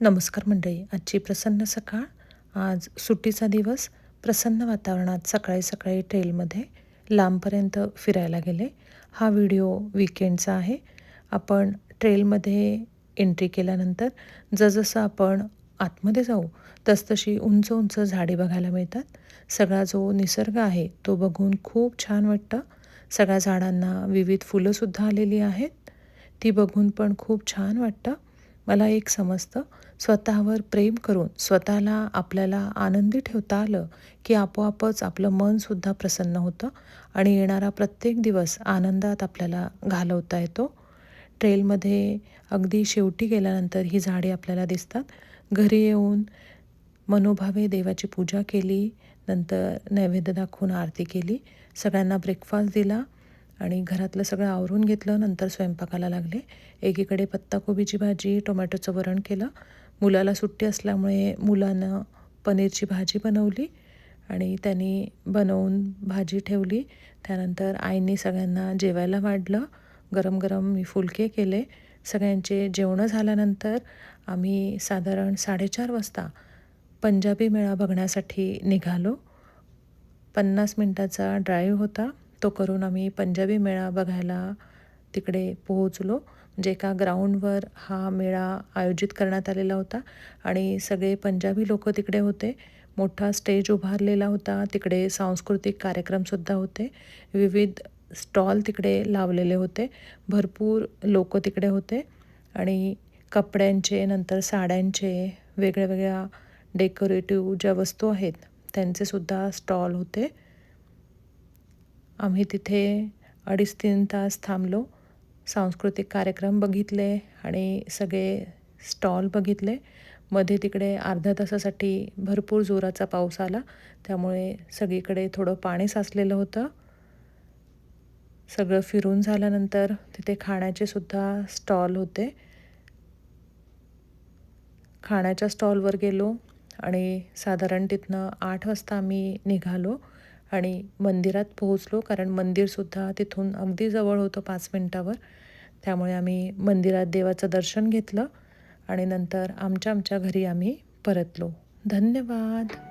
नमस्कार मंडळी आजची प्रसन्न सकाळ. आज सुट्टीचा दिवस. प्रसन्न वातावरणात सकाळी सकाळी ट्रेलमध्ये लांबपर्यंत फिरायला गेले. हा व्हिडिओ विकेंडचा आहे. आपण ट्रेलमध्ये एंट्री केल्यानंतर जसजसं आपण आतमध्ये जाऊ तसतशी उंच उंच झाडे बघायला मिळतात. सगळा जो निसर्ग आहे तो बघून खूप छान वाटतं. सगळ्या झाडांना विविध फुलंसुद्धा आलेली आहेत. ती बघून पण खूप छान वाटतं. मला एक समजतं. स्वतःवर प्रेम करून स्वतःला आपल्याला आनंदी ठेवता आलं की आपोआपच आपलं मनसुद्धा प्रसन्न होतं आणि येणारा प्रत्येक दिवस आनंदात आपल्याला घालवता येतो. ट्रेलमध्ये अगदी शेवटी गेल्यानंतर ही झाडे आपल्याला दिसतात. घरी येऊन मनोभावे देवाची पूजा केली नंतर नैवेद्य दाखवून आरती केली सगळ्यांना ब्रेकफास्ट दिला आणि घरातलं सगळं आवरून घेतलं नंतर स्वयंपाकाला लागले. एकीकडे पत्ताकोबीची भाजी टोमॅटोचं वरण केलं. मुलाला सुट्टी असल्यामुळे मुलानं पनीरची भाजी बनवली आणि त्यांनी बनवून भाजी ठेवली. त्यानंतर आईने सगळ्यांना जेवायला वाढलं. गरम गरम मी फुलके केले. सगळ्यांचे जेवणं झाल्यानंतर आम्ही साधारण साडेचार वाजता पंजाबी मेळा बघण्यासाठी निघालो. पन्नास मिनटाचा ड्राईव्ह होता. तो करून आम्ही पंजाबी मेळा बघायला तिकडे पोहोचलो. म्हणजे एका ग्राउंडवर हा मेळा आयोजित करण्यात आलेला होता आणि सगळे पंजाबी लोक तिकडे होते. मोठा स्टेज उभारलेला होता. तिकडे सांस्कृतिक कार्यक्रमसुद्धा होते. विविध स्टॉल तिकडे लावलेले होते. भरपूर लोक तिकडे होते. आणि कपड्यांचे नंतर साड्यांचे वेगळ्या वेगळ्या डेकोरेटिव्ह ज्या वस्तू आहेत त्यांचेसुद्धा स्टॉल होते. आम्ही तिथे अडीच तीन तास थांबलो. सांस्कृतिक कार्यक्रम बघितले आणि सगळे स्टॉल बघितले. मध्ये तिकडे अर्ध्या तासासाठी भरपूर जोराचा पाऊस आला. त्यामुळे सगळीकडे थोडं पाणी साचलेलं होतं. सगळं फिरून झाल्यानंतर तिथे खाण्याचे सुद्धा स्टॉल होते. खाण्याच्या स्टॉलवर गेलो आणि साधारण तिथनं आठ वाजता आम्ही निघालो. आणि मंदिरात पोहोचलो. कारण मंदिरसुद्धा तिथून अगदी जवळ होतं पाच मिनटावर. त्यामुळे आम्ही मंदिरात देवाचं दर्शन घेतलं आणि नंतर आमच्या आमच्या घरी आम्ही परतलो. धन्यवाद.